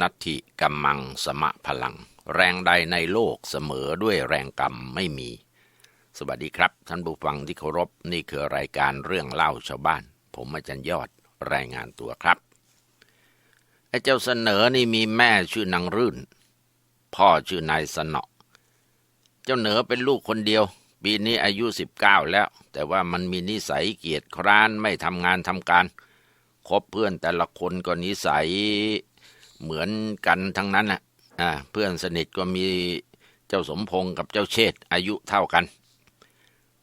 นัตถิกัมมังสมะพลัง แรงใดในโลกเสมอด้วยแรงกรรมไม่มี สวัสดีครับ ท่านผู้ฟังที่เคารพนี่คือรายการเรื่องเล่าชาวบ้าน ผมอาจารย์ยอดรายงานตัวครับไอ้เจ้าเสนอนี่มีแม่ชื่อนางรื่น พ่อชื่อนายสนอเจ้าเหนือเป็นลูกคนเดียว ปีนี้อายุสิบเก้าแล้ว แต่ว่ามันมีนิสัยเกียจคร้านไม่ทำงานทำการคบเพื่อนแต่ละคนก็นิสัย เหมือนกันทั้งนั้นนะอ่าเพื่อนสนิทก็มีเจ้าสมพงษ์กับเจ้าเชษฐ์อายุเท่ากัน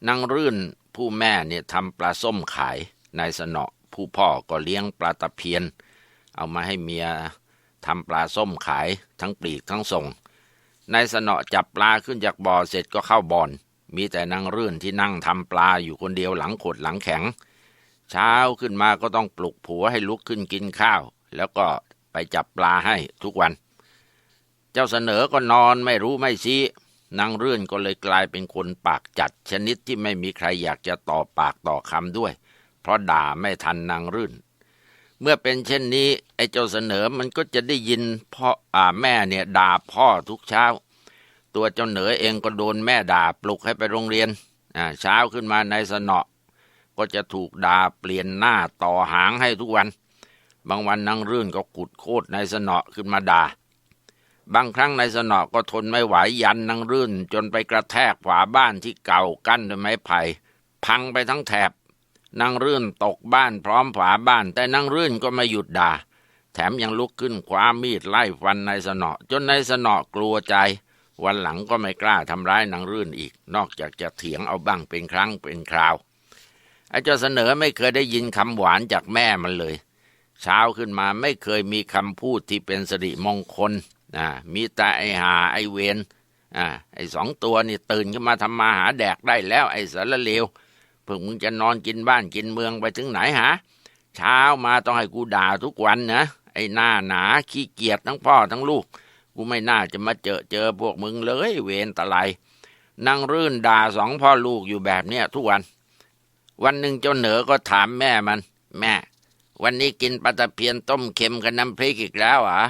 นางรื่นผู้แม่เนี่ยทำปลาส้มขายนายสนอผู้พ่อก็เลี้ยงปลาตะเพียน เอามาให้เมียทำปลาส้มขายทั้งปลีกทั้งส่งนายสนอจับปลาขึ้นจากบ่อเสร็จก็เข้าบ่อน มีแต่นางรื่นที่นั่งทำปลาอยู่คนเดียวหลังขดหลังแข็ง เช้าขึ้นมาก็ต้องปลุกผัวให้ลุกขึ้นกินข้าว แล้วก็ ไปจับปลาให้ทุกวัน เจ้าเสนอก็นอนไม่รู้ไม่ชี้นางเรื่อนก็เลยกลายเป็นคนปากจัดชนิดที่ไม่มีใครอยากจะต่อปากต่อคำด้วย เพราะด่าไม่ทันนางรื่น เมื่อเป็นเช่นนี้ ไอ้เจ้าเสนอมันก็จะได้ยินพ่ออ่าแม่เนี่ยด่าพ่อทุกเช้า ตัวเจ้าเหนือเองก็โดนแม่ด่าปลุกให้ไปโรงเรียนอ่าเช้าขึ้นมาในสนอก็จะถูกด่าเปลี่ยนหน้าต่อหางให้ทุกวัน บางวันนางรื่นก็กุดโคตรในสนอขึ้นมาด่าบางครั้งในสนอก็ทนไม่ไหวยันนางรื่น จนไปกระแทกฝาบ้านที่เก่ากั้นด้วยไม้ไผ่พังไปทั้งแถบนางรื่นตกบ้านพร้อมฝาบ้าน แต่นางรื่นก็ไม่หยุดด่าแถมยังลุกขึ้นคว้ามีดไล่ฟันในสนอจนในสนอกลัวใจ วันหลังก็ไม่กล้าทำร้ายนางรื่นอีก นอกจากจะเถียงเอาบ้างเป็นครั้งเป็นคราวไอ้เจ้าเสนอไม่เคยได้ยินคำหวานจากแม่มันเลย เช้าขึ้นมาไม่เคยมีคำพูดที่เป็นสิริมงคลนะมีแต่ไอหาไอเวนอ่าไอสองตัวนี่ตื่นขึ้นมาทำมาหาแดกได้แล้วไอสารเลวเพิ่งมึงจะนอนกินบ้านกินเมืองไปถึงไหนหาเช้ามาต้องให้กูด่าทุกวันนะไอหน้าหนาขี้เกียจทั้งพ่อทั้งลูก กูไม่น่าจะมาเจอเจอพวกมึงเลยเวนตะไลนั่งรื่นด่าสองพ่อลูกอยู่แบบเนี้ยทุกวัน วันหนึ่งเจ้าเหนือก็ถามแม่มัน แม่ วันนี้กินปลาตะเพียนต้มเค็มกับน้ำพริกอีกแล้วเหรอ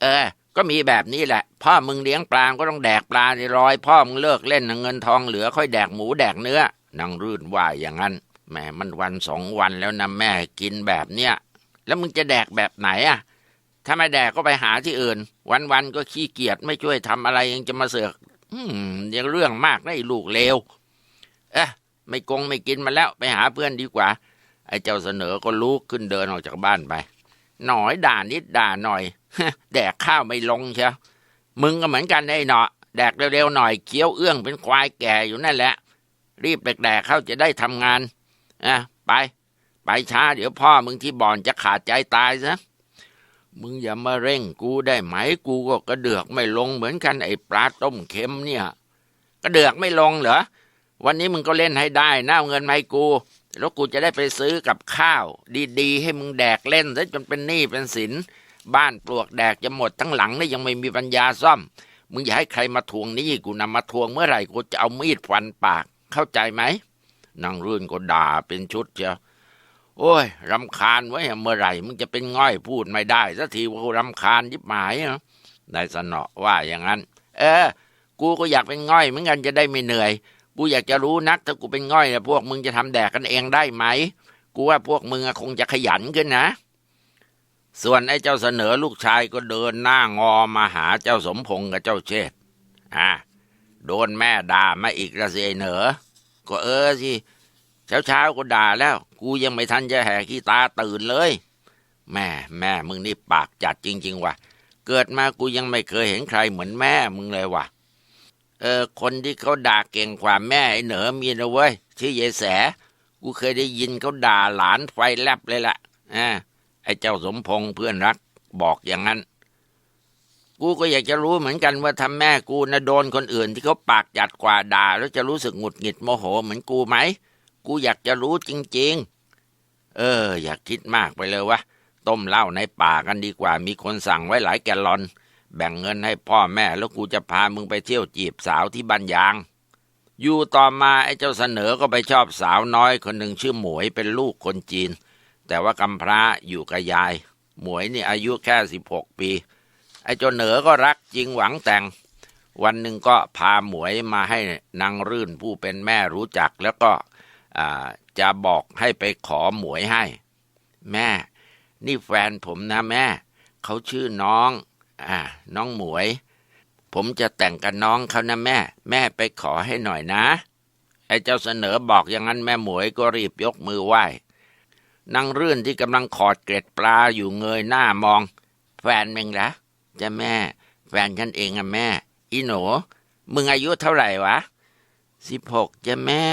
เออ ก็มีแบบนี้แหละ พ่อมึงเลี้ยงปลาก็ต้องแดกปลาในรอย พ่อมึงเลิกเล่นเงินทองเหลือค่อยแดกหมูแดกเนื้อนางรื่นว่าอย่างนั้นแม่มันวันสองวันแล้วนะแม่กินแบบเนี้ยแล้วมึงจะแดกแบบไหนอะถ้าไม่แดกก็ไปหาที่อื่น วันๆก็ขี้เกียจไม่ช่วยทำอะไรยังจะมาเสือกอืมยังเรื่องมากนะไอ้ลูกเลวเอ๊ะไม่กงไม่กินมาแล้ว ไปหาเพื่อนดีกว่า อ้เจ้าเสนอก็ลุกขึ้นเดินออกจากบ้านไป หน่อยด่านิดด่าหน่อยแดกข้าวไม่ลงเชียวมึงก็เหมือนกันไอ้เนาะแดกเร็วๆหน่อยเคี้ยวเอื้องเป็นควายแก่อยู่นั่นแหละ รีบแดกๆเข้าจะได้ทำงานอะไป ไปช้า เดี๋ยวพ่อมึงที่บ่อนจะขาดใจตายซะมึงอย่ามาเร่งกูได้ไหมกูก็กระเดือกไม่ลงเหมือนกันไอ้ปลาต้มเค็มเนี่ย กระเดือกไม่ลงเหรอวันนี้มึงก็เล่นให้ได้นะเอาเงินมาให้กู แล้วกูจะได้ไปซื้อกับข้าว ดีๆ ให้มึงแดกเล่นซะจนเป็นหนี้เป็นสิน บ้านปลวกแดกจะหมดทั้งหลังนี่ยังไม่มีปัญญาซ่อม มึงอย่าให้ใครมาทวงหนี้กูนำมาทวงเมื่อไหร่กูจะเอามีดฟันปาก เข้าใจไหมนางรื่นก็ด่าเป็นชุดเชียวโอ้ยรำคาญไว้เมื่อไหร่มึงจะเป็นง่อยพูดไม่ได้สักทีว่ากูรำคาญยิบหมายนายสนอว่าอย่างนั้น เออ กูก็อยากเป็นง่อยเหมือนกันจะได้ไม่เหนื่อย กูอยากจะรู้นักถ้ากูเป็นง่อยนะพวกมึงจะทำแดกกันเองได้ไหม กูว่าพวกมึงคงจะขยันขึ้นนะ ส่วนไอ้เจ้าเสนอลูกชายก็เดินหน้างอมาหาเจ้าสมพงษ์กับเจ้าเชษอ่าโดนแม่ด่ามาอีกละสิไอ้เหนอ ก็เออสิเช้าเช้าๆก็ด่าแล้ว กูยังไม่ทันจะแหกขี้ตาตื่นเลย แม่แม่มึงนี่ปากจัดจริง ๆ ว่ะ เกิดมากูยังไม่เคยเห็นใครเหมือนแม่มึงเลยว่ะ เออคนที่เขาด่าเก่งกว่าแม่ไอ้เหนือมีนะเว้ยชื่อยายแส กูเคยได้ยินเขาด่าหลานไฟแลบเลยล่ะอ่าไอ้เจ้าสมพงษ์เพื่อนรักบอกอย่างนั้น กูก็อยากจะรู้เหมือนกันว่าทำแม่กูนะโดนคนอื่น ที่เขาปากจัดกว่าด่า แล้วจะรู้สึกหงุดหงิดโมโหเหมือนกูไหม กูอยากจะรู้จริง ๆ เออ อยากคิดมากไปเลยวะต้มเหล้าในป่ากันดีกว่ามีคนสั่งไว้หลายแกลลอน แบ่งเงินให้พ่อแม่แล้วกูจะพามึงไปเที่ยวจีบสาวที่บ้านยาง อยู่ต่อมาไอ้เจ้าเสนอก็ไปชอบสาวน้อยคนหนึ่งชื่อหมวยเป็นลูกคนจีน แต่ว่ากำพร้าอยู่กับยาย หมวยนี่อายุแค่สิบหกปี ไอ้เจ้าเหนือก็รักจริงหวังแต่ง วันหนึ่งก็พาหมวยมาให้นางรื่นผู้เป็นแม่รู้จักแล้วก็จะบอกให้ไปขอหมวยให้ แม่ นี่แฟนผมนะแม่ เขาชื่อน้อง อ่าน้องหมวย ผมจะแต่งกับน้องเขานะแม่ แม่ไปขอให้หน่อยนะ ไอ้เจ้าเสนอบอกอย่างนั้นแม่หมวยก็รีบยกมือไหว้นางรื่นที่กำลังขอดเกล็ดปลาอยู่เงยหน้ามอง แฟนมึงละจะแม่ แฟนฉันเองอะแม่ อีหนูมึงอายุเท่าไหร่วะสิบหกจะแม่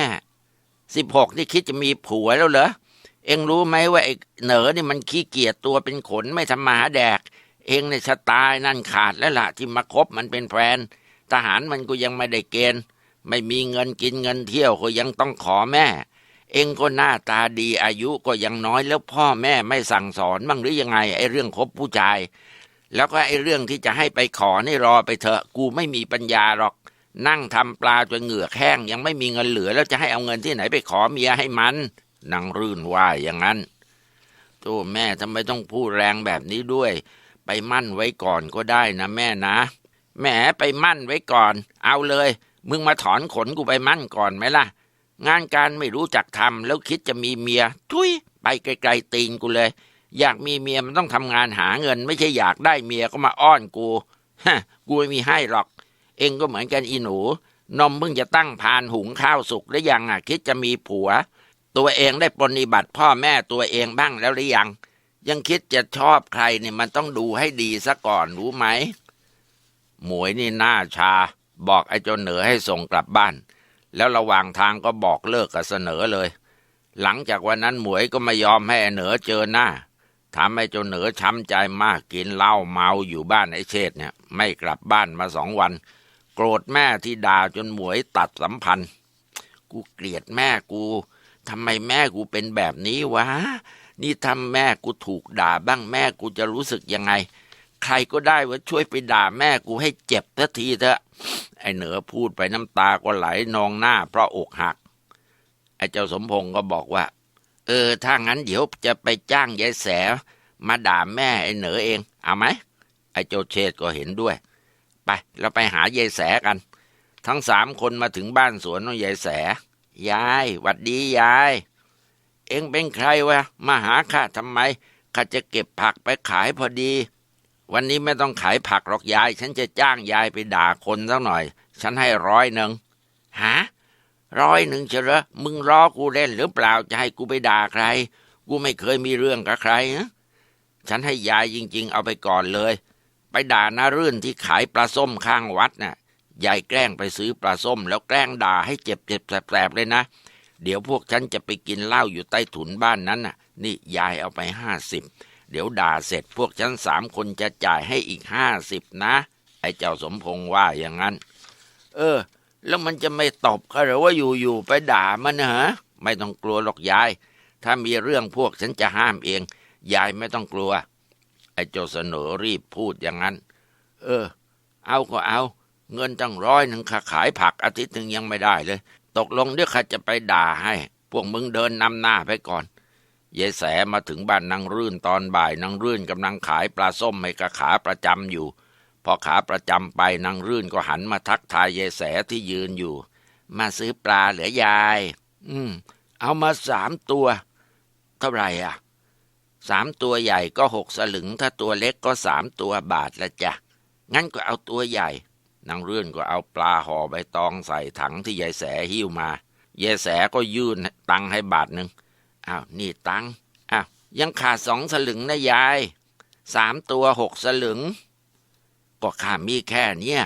สิบหกนี่คิดจะมีผัวแล้วเหรอเอ็งรู้ไหมว่าไอ้เหนอนี่มันขี้เกียจตัวเป็นขนไม่ทำมาหาแดก เองในชะตายนั่นขาดแล้วล่ะ ที่มาคบมันเป็นแฟน ทหารมันก็ยังไม่ได้เกณฑ์ ไม่มีเงินกินเงินเที่ยวก็ยังต้องขอแม่ เองก็หน้าตาดีอายุก็ยังน้อยแล้วพ่อแม่ไม่สั่งสอนบ้างหรือยังไง ไอ้เรื่องคบผู้ชาย แล้วก็ไอ้เรื่องที่จะให้ไปขอนี่รอไปเถอะกูไม่มีปัญญาหรอก นั่งทำปลาจนเหงื่อแห้ง ยังไม่มีเงินเหลือ แล้วจะให้เอาเงินที่ไหนไปขอเมียให้มันนางรื่นว่าอย่างนั้นโธ่แม่ทำไมต้องพูดแรงแบบนี้ด้วย ไปมั่นไว้ก่อนก็ได้นะแม่นะแหมไปมั่นไว้ก่อน เอาเลย มึงมาถอนขนกูไปมั่นก่อนไหมล่ะ งานการไม่รู้จักทำแล้วคิดจะมีเมีย ทุยไปไกลๆตีนกูเลย อยากมีเมียมันต้องทำงานหาเงิน ไม่ใช่อยากได้เมียก็มาอ้อนกูฮะกูไม่มีให้หรอก เองก็เหมือนกันอีหนู นมเพิ่งจะตั้งพานหุงข้าวสุกหรือยังอะ คิดจะมีผัว ตัวเองได้ปรนิบัติพ่อแม่ตัวเองบ้างแล้วหรือยัง ยังคิดจะชอบใครเนี่ยมันต้องดูให้ดีซะก่อนรู้ไหม หมวยนี่หน้าชา บอกไอ้เจ้าเหนือให้ส่งกลับบ้าน แล้วระหว่างทางก็บอกเลิกกับเสนอเลย หลังจากวันนั้นหมวยก็ไม่ยอมให้เหนือเจอหน้าทำให้เจ้าเหนือช้ำใจมากกินเหล้าเมาอยู่บ้านไอ้เชษเนี่ย ไม่กลับบ้านมาสองวัน โกรธแม่ที่ด่าจนหมวยตัดสัมพันธ์ กูเกลียดแม่กูทำไมแม่กูเป็นแบบนี้วะ นี่ทำแม่กูถูกด่าบ้างแม่กูจะรู้สึกยังไง ใครก็ได้ว่าช่วยไปด่าแม่กูให้เจ็บทัทีเถอะ ไอ้เหนือพูดไปน้ำตาก็ไหลนองหน้า เพราะอกหัก ไอ้เจ้าสมพงศ์ก็บอกว่า เออ ถ้างั้นเดี๋ยวจะไปจ้างยายแสมาด่าแม่ไอ้เหนือเอง เอาไหม ไอ้เจ้าเชษก็เห็นด้วย ไปเราไปหายายแสกัน ทั้งสามคนมาถึงบ้านสวนของยายแส ยายหวัดดียาย เองเป็นใครวะ มาหาข้าทำไม ข้าจะเก็บผักไปขายพอดี วันนี้ไม่ต้องขายผักหรอกยาย ฉันจะจ้างยายไปด่าคนสักหน่อย ฉันให้ร้อยหนึ่งฮะร้อยหนึ่งเฉลอมึงรอกูเล่นหรือเปล่าจะให้กูไปด่าใคร กูไม่เคยมีเรื่องกับใครนะฉันให้ยายจริง ๆ เอาไปก่อนเลย ไปด่านารื่นที่ขายปลาส้มข้างวัดน่ะยายแกล้งไปซื้อปลาส้ม แล้วแกล้งด่าให้เจ็บเจ็บแสบๆเลยนะ เดี๋ยวพวกฉันจะไปกินเหล้าอยู่ใต้ถุนบ้านนั้นน่ะ นี่ยายเอาไปห้าสิบเดี๋ยวด่าเสร็จพวกฉันสามคนจะจ่ายให้อีกห้าสิบนะ ไอ้เจ้าสมพงษ์ว่าอย่างนั้น เออ แล้วมันจะไม่ตบเขาหรือว่าอยู่ๆไปด่ามันนะฮะไม่ต้องกลัวหรอกยาย ถ้ามีเรื่องพวกฉันจะห้ามเอง ยายไม่ต้องกลัว ไอ้เจ้าเสนอรีบพูดอย่างนั้น เออ เอาก็เอา เงินตั้งร้อยหนึ่งขาขายผักอาทิตย์หนึ่งยังไม่ได้เลย ตกลงเดี๋ยวข้าจะไปด่าให้ พวกมึงเดินนำหน้าไปก่อนยายแสมาถึงบ้านนางรื่นตอนบ่ายนางรื่นกำลังขายปลาส้มให้กับขาประจำอยู่ พอขาประจำไปนางรื่นก็หันมาทักทายยายแสที่ยืนอยู่ มาซื้อปลาเหลือยาย อืม เอามาสามตัว เท่าไหร่อะสามตัวใหญ่ก็หกสลึง ถ้าตัวเล็กก็สามตัวบาทละจ้ะงั้นก็เอาตัวใหญ่ นางเรื่อนก็เอาปลาห่อใบตองใส่ถังที่ยายแสหิ้วมายายแสก็ยื่นตังให้บาทหนึ่งอ้าวนี่ตังอ้าวยังขาดสองสลึงนะยายสามตัวหกสลึง ก็ข้ามีแค่เนี้ย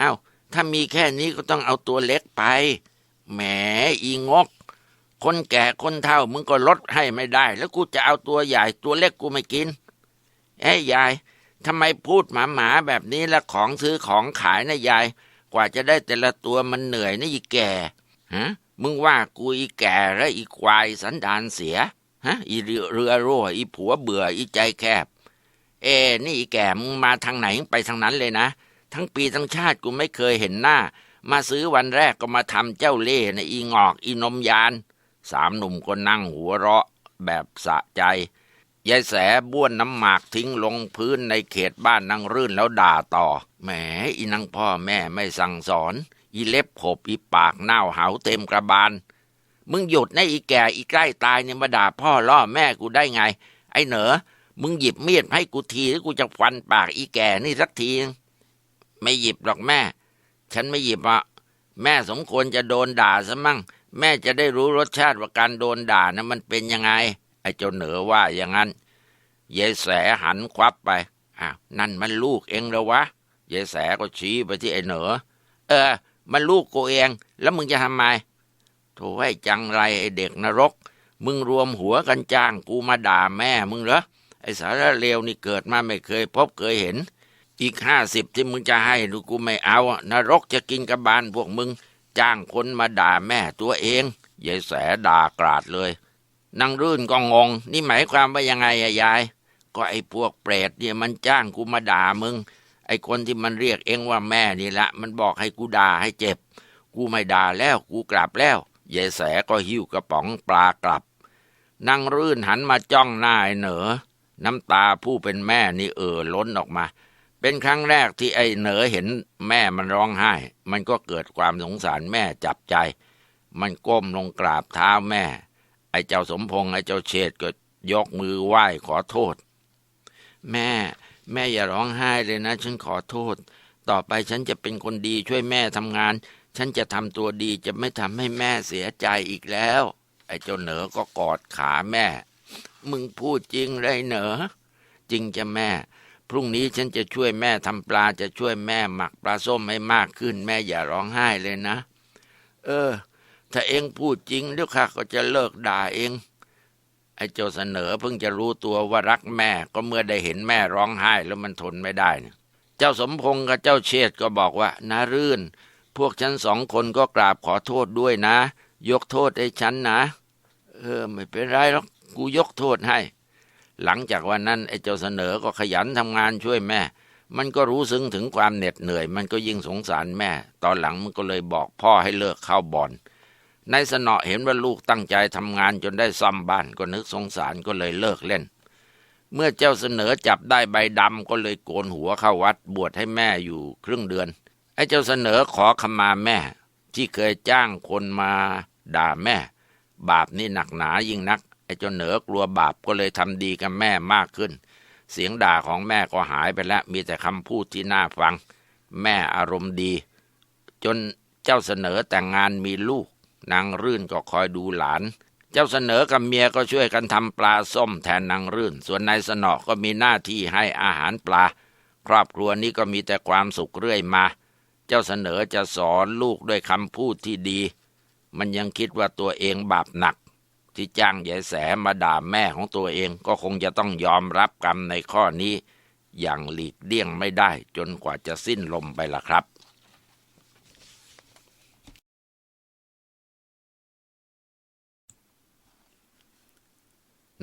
อ้าวถ้ามีแค่นี้ก็ต้องเอาตัวเล็กไปแหมอีงก คนแก่คนเฒ่ามึงก็ลดให้ไม่ได้ แล้วกูจะเอาตัวใหญ่ตัวเล็กกูไม่กินเอ้ยยาย ทำไมพูดหมาหมาแบบนี้ละของซื้อของขายนะยาย กว่าจะได้แต่ละตัวมันเหนื่อยนะอีแก่ฮะมึงว่ากูอีแก่และอีควายสันดานเสียฮะอีเรือเรือรั่วอีผัวเบื่ออีใจแคบ เอ้นี่อีแก่มึงมาทางไหนไปทางนั้นเลยนะ ทั้งปีทั้งชาติกูไม่เคยเห็นหน้า มาซื้อวันแรกก็มาทำเจ้าเล่ห์นอีงอกอีนมยาน สามหนุ่มก็นั่งหัวเราะแบบสะใจ ยายแสบ้วนน้ำหมากทิ้งลงพื้นในเขตบ้านนางรื่นแล้วด่าต่อ แหมอีนางพ่อแม่ไม่สั่งสอน อีเล็บขบอีปากเน่าเหาเต็มกระบาล มึงหยุดนะอีแก่อีใกล้ตายเนี่ยมาด่าพ่อล่อแม่กูได้ไง ไอ้เหนอ มึงหยิบมีดให้กูทีหรือกูจะฟันปากอีแก่นี่สักที ไม่หยิบหรอกแม่ ฉันไม่หยิบอะแม่สมควรจะโดนด่าซะมั่ง แม่จะได้รู้รสชาติว่าการโดนด่านะมันเป็นยังไง ไอ้เจ้าเหนือว่าอย่างนั้นยายแสหันควับไปอ้าวนั่นมันลูกเองแล้ววะยายแสก็ชี้ไปที่ไอ้เหนือ เออ มันลูกกูเอง แล้วมึงจะทำไมโถให้จังไรไอ้เด็กนรก มึงรวมหัวกันจ้างกูมาด่าแม่มึงเหรอไอ้สารเลวนี่เกิดมาไม่เคยพบเคยเห็น อีกห้าสิบที่มึงจะให้ดูกูไม่เอานรกจะกินกระบาลพวกมึง จ้างคนมาด่าแม่ตัวเองยายแสด่ากราดเลย นางรื่นก็งง นี่หมายความว่ายังไงอะยาย ก็ไอ้พวกเปรตเนี่ยมันจ้างกูมาด่ามึง ไอ้คนที่มันเรียกเองว่าแม่นี่ละ มันบอกให้กูด่าให้เจ็บ กูไม่ด่าแล้วกูกลับแล้วยายแสก็หิ้วกระป๋องปลากลับนางรื่นหันมาจ้องหน้าไอ้เหนอ น้ำตาผู้เป็นแม่นี่เอ่อล้นออกมา เป็นครั้งแรกที่ไอ้เหนอเห็นแม่มันร้องไห้ มันก็เกิดความสงสารแม่จับใจ มันก้มลงกราบเท้าแม่ ไอ้เจ้าสมพงษ์ไอ้เจ้าเชษก็ยกมือไหว้ขอโทษ แม่ แม่อย่าร้องไห้เลยนะ ฉันขอโทษ ต่อไปฉันจะเป็นคนดีช่วยแม่ทำงาน ฉันจะทำตัวดีจะไม่ทำให้แม่เสียใจอีกแล้ว ไอ้เจ้าเหนอก็กอดขาแม่ มึงพูดจริงเลยเหนอ จริงจะแม่ พรุ่งนี้ฉันจะช่วยแม่ทำปลาจะช่วยแม่หมักปลาส้มให้มากขึ้น แม่อย่าร้องไห้เลยนะ เออ ถ้าเองพูดจริงเดี๋ยวข้าก็จะเลิกด่าเอง ไอ้เจ้าเสนอเพิ่งจะรู้ตัวว่ารักแม่ก็เมื่อได้เห็นแม่ร้องไห้แล้วมันทนไม่ได้เนี่ยเจ้าสมพงษ์กับเจ้าเชษก็บอกว่านารื่น พวกฉันสองคนก็กราบขอโทษด้วยนะ ยกโทษให้ฉันนะ เออ ไม่เป็นไรหรอกกูยกโทษให้ หลังจากวันนั้นไอ้เจ้าเสนอก็ขยันทำงานช่วยแม่ มันก็รู้ซึ้งถึงความเหน็ดเหนื่อย มันก็ยิ่งสงสารแม่ ตอนหลังมันก็เลยบอกพ่อให้เลิกเข้าบ่อน นายสนอเห็นว่าลูกตั้งใจทำงานจนได้ซ่อมบ้านก็นึกสงสารก็เลยเลิกเล่น เมื่อเจ้าเสนอจับได้ใบดำก็เลยโกนหัวเข้าวัดบวชให้แม่อยู่ครึ่งเดือน ไอ้เจ้าเสนอขอขมาแม่ ที่เคยจ้างคนมาด่าแม่ บาปนี่หนักหนายิ่งนัก ไอ้เจ้าเหนือกลัวบาปก็เลยทำดีกับแม่มากขึ้น เสียงด่าของแม่ก็หายไปแล้วมีแต่คำพูดที่น่าฟัง แม่อารมณ์ดี จนเจ้าเสนอแต่งงานมีลูก นางรื่นก็คอยดูหลาน เจ้าเสนอกับเมียก็ช่วยกันทำปลาส้มแทนนางรื่น ส่วนนายสนอก็มีหน้าที่ให้อาหารปลา ครอบครัวนี้ก็มีแต่ความสุขเรื่อยมา เจ้าเสนอจะสอนลูกด้วยคำพูดที่ดี มันยังคิดว่าตัวเองบาปหนัก ที่จ้างยายแสมาด่าแม่ของตัวเองก็คงจะต้องยอมรับกรรมในข้อนี้ อย่างหลีกเลี่ยงไม่ได้จนกว่าจะสิ้นลมไปละครับ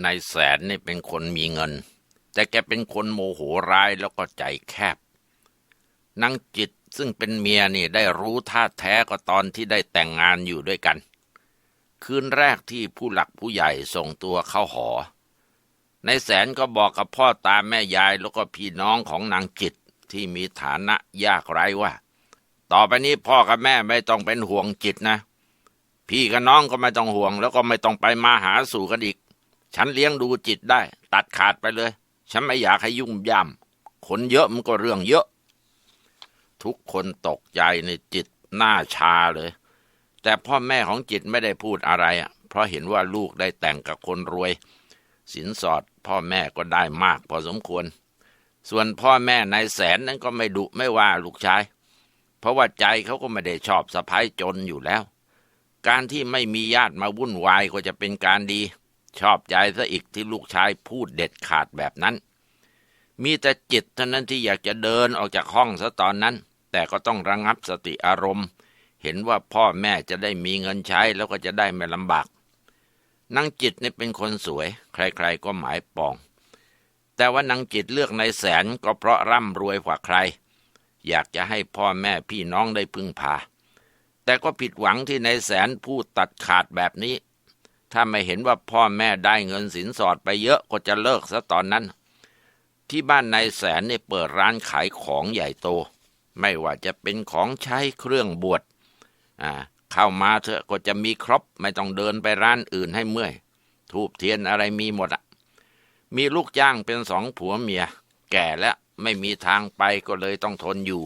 นายแสนนี่เป็นคนมีเงิน แต่แกเป็นคนโมโหร้ายแล้วก็ใจแคบนางจิตซึ่งเป็นเมียนี่ได้รู้ท่าแท้ก็ตอนที่ได้แต่งงานอยู่ด้วยกัน คืนแรกที่ผู้หลักผู้ใหญ่ส่งตัวเข้าหอ ในแสนก็บอกกับพ่อตาแม่ยายแล้วก็พี่น้องของนางจิตที่มีฐานะยากไร้ว่า ต่อไปนี้พ่อกับแม่ไม่ต้องเป็นห่วงจิตนะ พี่กับน้องก็ไม่ต้องห่วง แล้วก็ไม่ต้องไปมาหาสู่กันอีก ฉันเลี้ยงดูจิตได้ ตัดขาดไปเลย ฉันไม่อยากให้ยุ่งย่ำคนเยอะมันก็เรื่องเยอะ ทุกคนตกใจในจิตหน้าชาเลย แต่พ่อแม่ของจิตไม่ได้พูดอะไรอะ เพราะเห็นว่าลูกได้แต่งกับคนรวย สินสอดพ่อแม่ก็ได้มากพอสมควร ส่วนพ่อแม่นายแสนนั้นก็ไม่ดุไม่ว่าลูกชาย เพราะว่าใจเขาก็ไม่ได้ชอบสะพ้ายจนอยู่แล้ว การที่ไม่มีญาติมาวุ่นวายก็จะเป็นการดี ชอบใจซะอีกที่ลูกชายพูดเด็ดขาดแบบนั้น มีแต่จิตเท่านั้นที่อยากจะเดินออกจากห้องซะตอนนั้น แต่ก็ต้องระงงับสติอารมณ์ เห็นว่าพ่อแม่จะได้มีเงินใช้แล้วก็จะได้ไม่ลำบากนางจิตนี่เป็นคนสวย ใครๆก็หมายปอง แต่ว่านางจิตเลือกนายแสนก็เพราะร่ำรวยกว่าใคร อยากจะให้พ่อแม่พี่น้องได้พึ่งพา แต่ก็ผิดหวังที่นายแสนพูดตัดขาดแบบนี้ ถ้าไม่เห็นว่าพ่อแม่ได้เงินสินสอดไปเยอะก็จะเลิกซะตอนนั้น ที่บ้านนายแสนเนี่ยเปิดร้านขายของใหญ่โต ไม่ว่าจะเป็นของใช้เครื่องบวชอ่าเข้ามาเถอะก็จะมีครบไม่ต้องเดินไปร้านอื่นให้เมื่อย ทูบเทียนอะไรมีหมดอะมีลูกจ้างเป็นสองผัวเมีย แก่แล้วไม่มีทางไปก็เลยต้องทนอยู่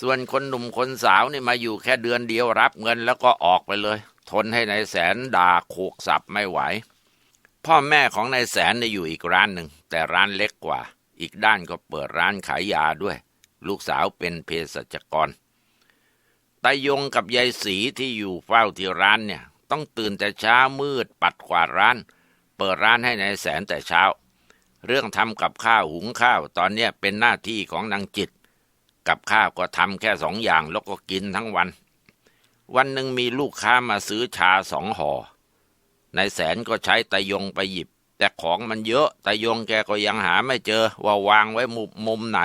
ส่วนคนหนุ่มคนสาวนี่มาอยู่แค่เดือนเดียวรับเงินแล้วก็ออกไปเลย ทนให้ในายแสนด่าโขกสับไม่ไหว พ่อแม่ของนายแสนเนี่ยอยู่อีกร้านหนึ่ง แต่ร้านเล็กกว่า อีกด้านก็เปิดร้านขายยาด้วย ลูกสาวเป็นเภสัชกรตายงกับยายสีที่อยู่เฝ้าที่ร้านเนี่ย ต้องตื่นแต่เช้ามืดปัดกวาดร้าน เปิดร้านให้นายแสนแต่เช้า เรื่องทำกับข้าวหุงข้าวตอนเนี้ยเป็นหน้าที่ของนางจิต กับข้าวก็ทำแค่สองอย่างแล้วก็กินทั้งวัน วันหนึ่งมีลูกค้ามาซื้อชาสองห่อนายแสนก็ใช้ตายงไปหยิบ แต่ของมันเยอะตายงแกก็ยังหาไม่เจอว่าวางไว้มุมมุมไหน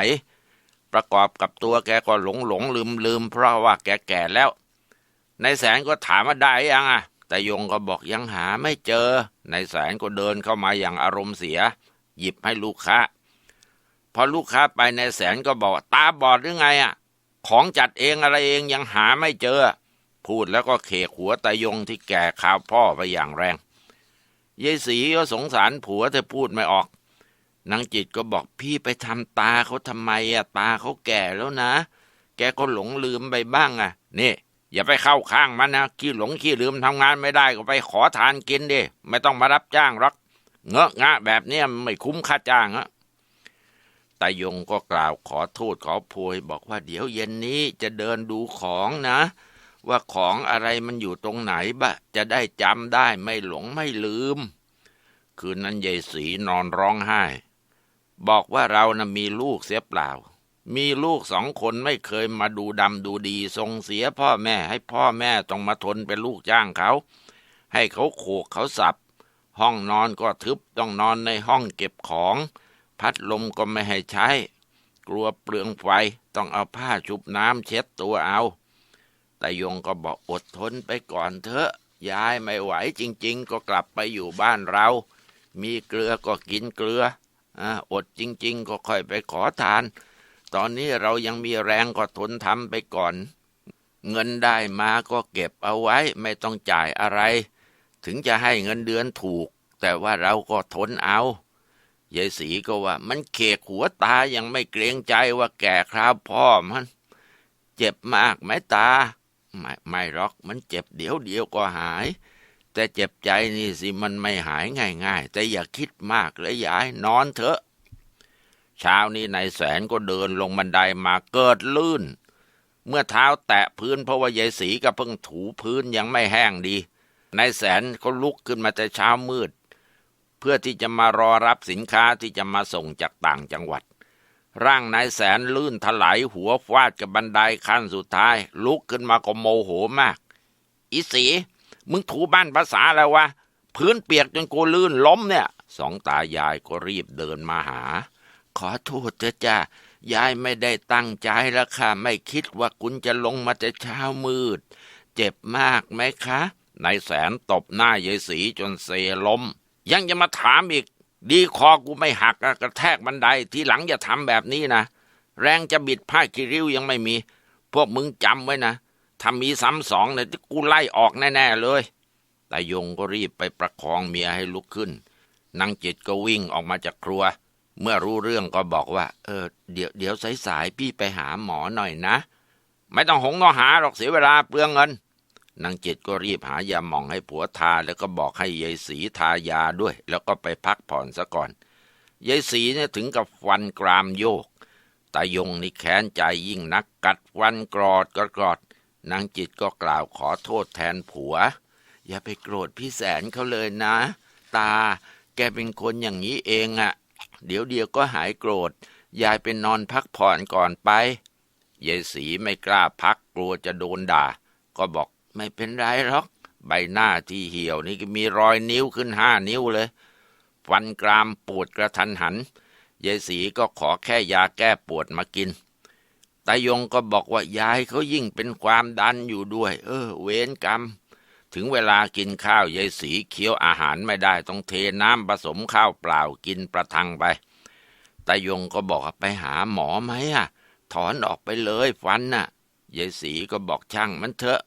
ประกอบกับตัวแกก็หลงหลงลืมลืมเพราะว่าแกแก่แล้วนายแสนก็ถามว่าได้ยังอะตายงก็บอกยังหาไม่เจอนายแสนก็เดินเข้ามาอย่างอารมณ์เสีย หยิบให้ลูกค้า พอลูกค้าไปนายแสนก็บอกตาบอดหรือไงอะ ของจัดเองอะไรเองยังหาไม่เจอ พูดแล้วก็เขกหัวตายงที่แก่ข่าวพ่อไปอย่างแรงยายสีก็สงสารผัวแต่พูดไม่ออกนางจิตก็บอกพี่ไปทำตาเขาทำไมอะตาเขาแก่แล้วนะ แกก็หลงลืมไปบ้างอะนี่ อย่าไปเข้าข้างมันนะขี้หลงขี้ลืมทำงานไม่ได้ก็ไปขอทานกินดิไม่ต้องมารับจ้างหรอกเงอะงะแบบเนี้ยไม่คุ้มค่าจ้างอะตายงก็กล่าวขอโทษขอโพยบอกว่าเดี๋ยวเย็นนี้จะเดินดูของนะ ว่าของอะไรมันอยู่ตรงไหนบะ จะได้จำได้ไม่หลงไม่ลืม คืนนั้นยายสีนอนร้องไห้ บอกว่าเรานะ่ะมีลูกเสียเปล่า มีลูกสองคนไม่เคยมาดูดำดูดีส่งเสียพ่อแม่ให้พ่อแม่ต้องมาทนเป็นลูกจ้างเขา ให้เขาโขกเขาสับ ห้องนอนก็ทึบต้องนอนในห้องเก็บของ พัดลมก็ไม่ให้ใช้ กลัวเปลืองไฟต้องเอาผ้าชุบน้ำเช็ดตัวเอา แต่ยงก็บอกอดทนไปก่อนเถอะยายไม่ไหวจริง ๆ ก็กลับไปอยู่บ้านเรา มีเกลือก็กินเกลืออ่าอดจริง ๆ ก็ค่อยไปขอทาน ตอนนี้เรายังมีแรงก็ทนทำไปก่อน เงินได้มาก็เก็บเอาไว้ไม่ต้องจ่ายอะไร ถึงจะให้เงินเดือนถูก แต่ว่าเราก็ทนเอายายศรีก็ว่า มันเคกหัวตายังไม่เกรงใจว่าแก่คราวพ่อมัน เจ็บมากไหมตา ไม่ไม่หรอกมันเจ็บเดี๋ยวเดียวก็หาย แต่เจ็บใจนี่สิมันไม่หายง่าย ๆ แต่อย่าคิดมากเลยยายนอนเถอะ เช้านี้นายแสนก็เดินลงบันไดมาเกิดลื่น เมื่อเท้าแตะพื้นเพราะว่ายายศรีก็เพิ่งถูพื้นยังไม่แห้งดีนายแสนก็ลุกขึ้นมาแต่เช้ามืด เพื่อที่จะมารอรับสินค้าที่จะมาส่งจากต่างจังหวัด ร่างนายแสนลื่นถลายหัวฟาดกับบันไดขั้นสุดท้าย ลุกขึ้นมาก็โมโหมาก อีสีมึงถูบ้านภาษาแล้ววะ พื้นเปียกจนกูลื่นล้มเนี่ยสองตายายก็รีบเดินมาหา ขอโทษเถอะจ้ายายไม่ได้ตั้งใจแล้วค่ะ ไม่คิดว่าคุณจะลงมาแต่เช้ามืด เจ็บมากไหมคะนายแสนตบหน้ายายสีจนเซล้ม ยังจะมาถามอีก ดีคอกูไม่หักกระแทกบันไดทีหลังอย่าทำแบบนี้นะ แรงจะบิดผ้าคิริ้วยังไม่มี พวกมึงจำไว้นะถ้ามีซ้ำสองเนี่ยกูไล่ออกแน่ๆเลยตายงก็รีบไปประคองเมียให้ลุกขึ้นนางจิตก็วิ่งออกมาจากครัว เมื่อรู้เรื่องก็บอกว่า เออ เดี๋ยวเดี๋ยวสายๆพี่ไปหาหมอหน่อยนะ ไม่ต้องหงต้อหาหรอกเสียเวลาเปลืองเงิน นางจิตก็รีบหายาหม่องให้ผัวทาแล้วก็บอกให้ยายสีทายาด้วย แล้วก็ไปพักผ่อนซะก่อนยายสีเนี่ยถึงกับฟันกรามโยกตายงนี่แค้นใจยิ่งนักกัดฟันกรอดกรกรอดนางจิตก็กล่าวขอโทษแทนผัว อย่าไปโกรธพี่แสนเขาเลยนะ ตา แกเป็นคนอย่างนี้เองอะ เดี๋ยวเดียวก็หายโกรธ ยายเป็นนอนพักผ่อนก่อนไปยายสีไม่กล้าพักกลัวจะโดนด่า ก็บอก ไม่เป็นไรหรอก ใบหน้าที่เหี่ยวนี่ก็มีรอยนิ้วขึ้นห้านิ้วเลย ฟันกรามปวดกระทันหันยายสีก็ขอแค่ยาแก้ปวดมากินตายงก็บอกว่ายายเขายิ่งเป็นความดันอยู่ด้วย เออ เวรกรรม ถึงเวลากินข้าวยายสีเคี้ยวอาหารไม่ได้ต้องเทน้ำผสมข้าวเปล่ากินประทังไปตายงก็บอกไปหาหมอไหมอะ ถอนออกไปเลยฟันน่ะยายสีก็บอกช่างมันเถอะ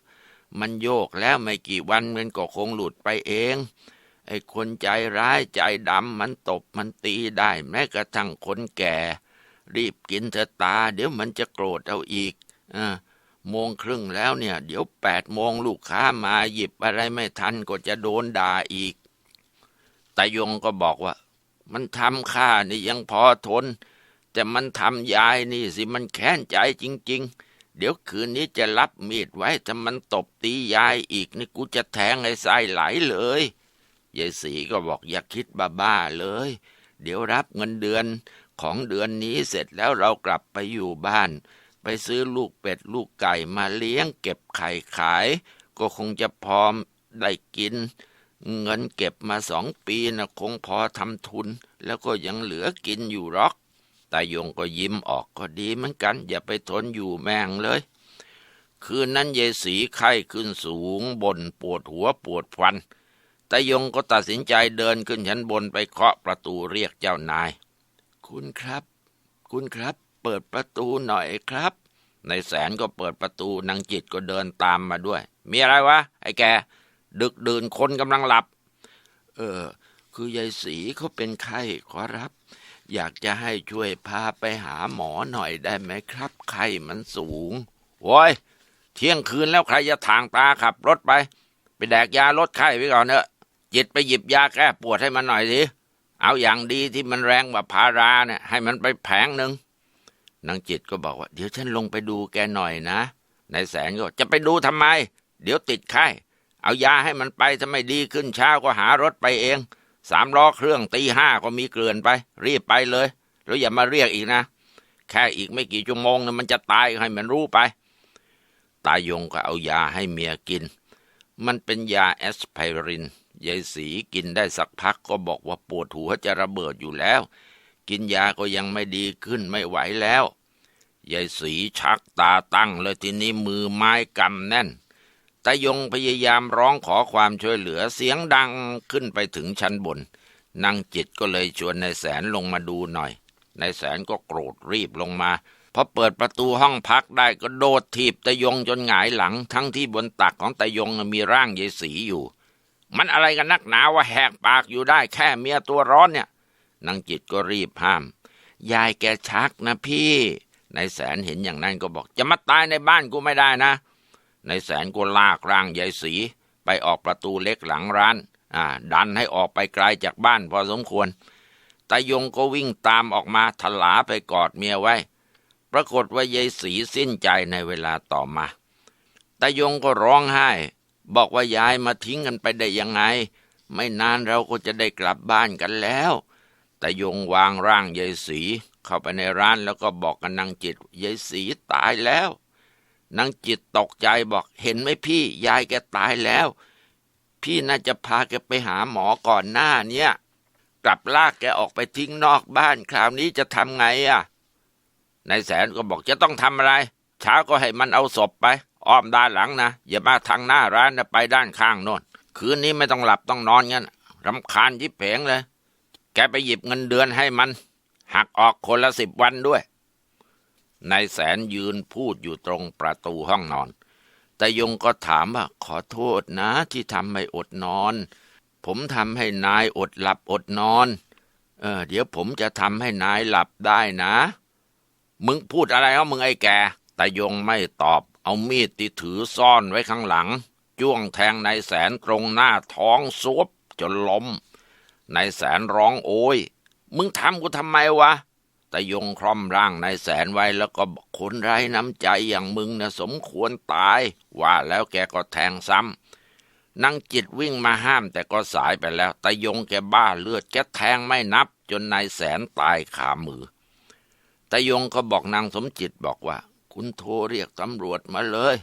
มันโยกแล้วไม่กี่วันมันก็คงหลุดไปเอง ไอ้คนใจร้ายใจดำมันตบมันตีได้แม้กระทั่งคนแก่ รีบกินเถอะตา เดี๋ยวมันจะโกรธเอาอีกอ่าโมงครึ่งแล้วเนี่ย เดี๋ยวแปดโมงลูกค้ามาหยิบอะไรไม่ทันก็จะโดนด่าอีกตายงก็บอกว่า มันทำข้านี่ยังพอทน แต่มันทำยายนี่สิมันแค้นใจจริง ๆ เดี๋ยวคืนนี้จะรับมีดไว้ถ้ามันตบตียายอีกนี่กูจะแทงไอ้ไส้ไหลเลยยายสีก็บอกอย่าคิดบ้าๆเลย เดี๋ยวรับเงินเดือนของเดือนนี้เสร็จแล้วเรากลับไปอยู่บ้าน ไปซื้อลูกเป็ดลูกไก่มาเลี้ยงเก็บไข่ขาย ก็คงจะพอได้กิน เงินเก็บมาสองปีนะคงพอทำทุน แล้วก็ยังเหลือกินอยู่หรอก ตายงก็ยิ้มออกก็ดีเหมือนกัน อย่าไปทนอยู่แม่งเลย คืนนั้นเยายสีไข้ขึ้นสูงบนปวดหัวปวดฟันตายงก็ตัดสินใจเดินขึ้นชั้นบนไปเคาะประตูเรียกเจ้านาย คุณครับ คุณครับ เปิดประตูหน่อยครับในแสนก็เปิดประตูนางจิตก็เดินตามมาด้วย มีอะไรวะ ไอ้แก ดึกดื่นคนกำลังหลับ เออ คือยายสีเขาเป็นไข้ขอรับ อยากจะให้ช่วยพาไปหาหมอหน่อยได้ไหมครับไข้มันสูงโว้ยเที่ยงคืนแล้วใครจะทางตาขับรถไป ไปแดกยาลดไข้ไว้ก่อนเนอะจิตไปหยิบยาแก้ปวดให้มันหน่อยสิเอาอย่างดีที่มันแรงกว่าพาราเนี่ยให้มันไปแผงหนึ่งนางจิตก็บอกว่า เดี๋ยวฉันลงไปดูแกหน่อยนะนายแสนก็จะไปดูทำไม เดี๋ยวติดไข้เอายาให้มันไปถ้าไม่ดีขึ้นเช้าก็หารถไปเอง สามล้อเครื่องตีห้าก็มีเกลื่อนไป รีบไปเลย แล้วอย่ามาเรียกอีกนะ แค่อีกไม่กี่ชั่วโมงนะมันจะตายให้มันรู้ไป ตายงก็เอายาให้เมียกิน มันเป็นยาแอสไพรินยายสีกินได้สักพักก็บอกว่าปวดหัวจะระเบิดอยู่แล้ว กินยาก็ยังไม่ดีขึ้นไม่ไหวแล้วยายสีชักตาตั้งเลยทีนี้มือไม้กำแน่น ตายงพยายามร้องขอความช่วยเหลือเสียงดังขึ้นไปถึงชั้นบนนางจิตก็เลยชวนนายแสนลงมาดูหน่อยนายแสนก็โกรธรีบลงมาพอเปิดประตูห้องพักได้ก็โดดถีบตายงจนหงายหลัง ทั้งที่บนตักของตายงมีร่างยายสีอยู่ มันอะไรกันนักหนาว่าแหกปากอยู่ได้แค่เมียตัวร้อนเนี่ยนางจิตก็รีบห้าม ยายแกชักนะพี่นายแสนเห็นอย่างนั้นก็บอก จะมาตายในบ้านกูไม่ได้นะ นายแสนก็ลากร่างยายสีไปออกประตูเล็กหลังร้านอ่าดันให้ออกไปไกลจากบ้านพอสมควรตายงก็วิ่งตามออกมาถลาไปกอดเมียไว้ ปรากฏว่ายายสีสิ้นใจในเวลาต่อมาตายงก็ร้องไห้ บอกว่ายายมาทิ้งกันไปได้ยังไง ไม่นานเราก็จะได้กลับบ้านกันแล้วตายงวางร่างยายสีเข้าไปในร้านแล้วก็บอกกับนางจิตยายสีตายแล้ว นางจิตตกใจบอกเห็นไหมพี่ ยายแกตายแล้ว พี่น่าจะพาแกไปหาหมอก่อนหน้าเนี่ยกลับลากแกออกไปทิ้งนอกบ้าน คราวนี้จะทำไงอะนายแสนก็บอกจะต้องทำอะไร เช้าก็ให้มันเอาศพไป อ้อมด้านหลังนะ อย่ามาทางหน้าร้านนะไปด้านข้างโน่น คืนนี้ไม่ต้องหลับต้องนอนงั้นรำคาญยิบเพงเลย แกไปหยิบเงินเดือนให้มัน หักออกคนละสิบวันด้วย นายแสนยืนพูดอยู่ตรงประตูห้องนอน แต่ยงก็ถามว่าขอโทษนะที่ทำให้อดนอน ผมทำให้นายอดหลับอดนอน เออ เดี๋ยวผมจะทำให้นายหลับได้นะ มึงพูดอะไรเอามึงไอ้แก แต่ยงไม่ตอบ เอามีดที่ถือซ่อนไว้ข้างหลัง จ้วงแทงนายแสนตรงหน้าท้องซวบจนล้มนายแสนร้องโอยมึงทำกูทำไมวะ ตะยงคล่อมร่างนายแสนไว้แล้วก็บอกคนไร้น้ำใจอย่างมึงนะสมควรตาย ว่าแล้วแกก็แทงซ้ำนางจิตวิ่งมาห้ามแต่ก็สายไปแล้ว ตะยงแกบ้าเลือดแกแทงไม่นับ จนนายแสนตายขามือ ตะยงก็บอกนางสมจิตบอกว่า คุณโทรเรียกตำรวจมาเลย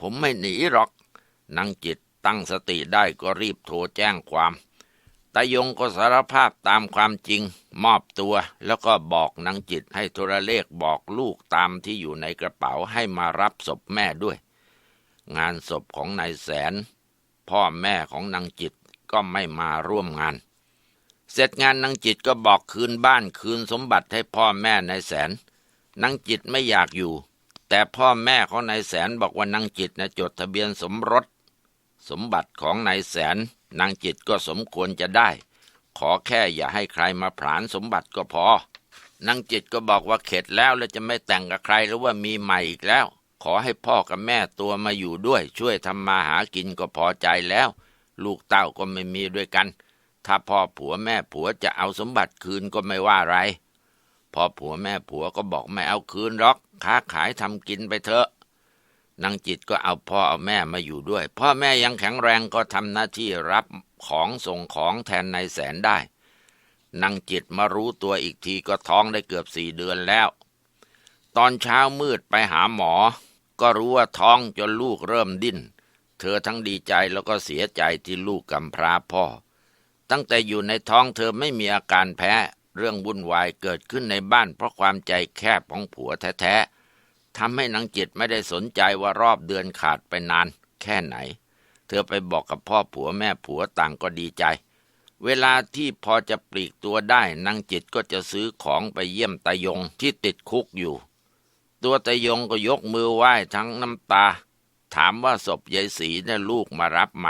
ผมไม่หนีหรอกนางจิตตั้งสติได้ก็รีบโทรแจ้งความ ตายงก็สารภาพตามความจริง มอบตัวแล้วก็บอกนางจิตให้โทรเลขบอกลูกตามที่อยู่ในกระเป๋าให้มารับศพแม่ด้วย งานศพของนายแสน พ่อแม่ของนางจิตก็ไม่มาร่วมงาน เสร็จงานนางจิตก็บอกคืนบ้านคืนสมบัติให้พ่อแม่นายแสนนางจิตไม่อยากอยู่ แต่พ่อแม่ของนายแสนบอกว่านางจิตนะจดทะเบียนสมรส สมบัติของนายแสน นางจิตก็สมควรจะได้ ขอแค่อย่าให้ใครมาผลานสมบัติก็พอนางจิตก็บอกว่าเข็ดแล้วและจะไม่แต่งกับใครหรือว่ามีใหม่อีกแล้ว ขอให้พ่อกับแม่ตัวมาอยู่ด้วย ช่วยทำมาหากินก็พอใจแล้ว ลูกเต้าก็ไม่มีด้วยกัน ถ้าพ่อผัวแม่ผัวจะเอาสมบัติคืนก็ไม่ว่าไร พอผัวแม่ผัวก็บอกไม่เอาคืนหรอก ค้าขายทำกินไปเถอะ นางจิตก็เอาพ่อเอาแม่มาอยู่ด้วย พ่อแม่ยังแข็งแรงก็ทำหน้าที่รับของส่งของแทนนายแสนได้นางจิตมารู้ตัวอีกทีก็ท้องได้เกือบสี่เดือนแล้ว ตอนเช้ามืดไปหาหมอ ก็รู้ว่าท้องจนลูกเริ่มดิ้น เธอทั้งดีใจแล้วก็เสียใจที่ลูกกำพร้าพ่อ ตั้งแต่อยู่ในท้องเธอไม่มีอาการแพ้ เรื่องวุ่นวายเกิดขึ้นในบ้านเพราะความใจแคบของผัวแท้ๆ ทำให้นางจิตไม่ได้สนใจว่ารอบเดือนขาดไปนาน แค่ไหน เธอไปบอกกับพ่อผัวแม่ผัวต่างก็ดีใจ เวลาที่พอจะปลีกตัวได้นางจิตก็จะซื้อของไปเยี่ยมตายงที่ติดคุกอยู่ ตัวตายงก็ยกมือไหว้ทั้งน้ำตา ถามว่าศพยายศรีเนี่ยลูกมารับไหม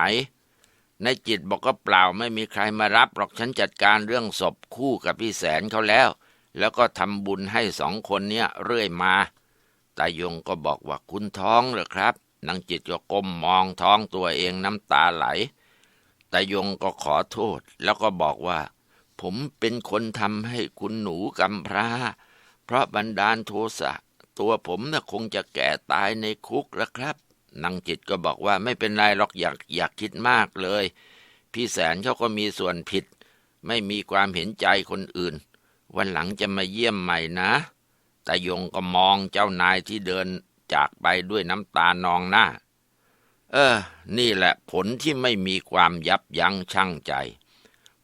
ในจิตบอกก็เปล่าไม่มีใครมารับหรอกฉันจัดการเรื่องศพคู่กับพี่แสนเขาแล้ว แล้วก็ทำบุญให้สองคนเนี้ยเรื่อยมา ตายงก็บอกว่าคุณท้องเหรอครับนางจิตก็ก้มมองท้องตัวเองน้ำตาไหลตายงก็ขอโทษ แล้วก็บอกว่า ผมเป็นคนทำให้คุณหนูกำพร้า เพราะบันดาลโทสะ ตัวผมน่ะคงจะแก่ตายในคุกแล้วครับนางจิตก็บอกว่าไม่เป็นไรหรอกอยากอยากคิดมากเลย พี่แสนเขาก็มีส่วนผิด ไม่มีความเห็นใจคนอื่น วันหลังจะมาเยี่ยมใหม่นะ ตายงก็มองเจ้านายที่เดินจากไปด้วยน้ำตานองหน้า เออ นี่แหละผลที่ไม่มีความยับยั้งชั่งใจ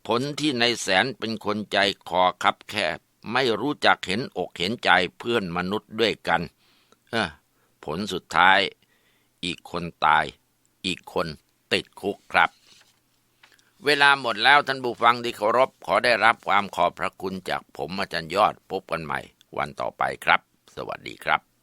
ผลที่ในแสนเป็นคนใจคอคับแคบ ไม่รู้จักเห็นอกเห็นใจเพื่อนมนุษย์ด้วยกัน เออ ผลสุดท้าย อีกคนตาย อีกคนติดคุกครับเวลาหมดแล้วท่านผู้ฟังที่เคารพขอได้รับความขอบพระคุณจากผมอาจารย์ยอดพบกันใหม่ วันต่อไปครับ สวัสดีครับ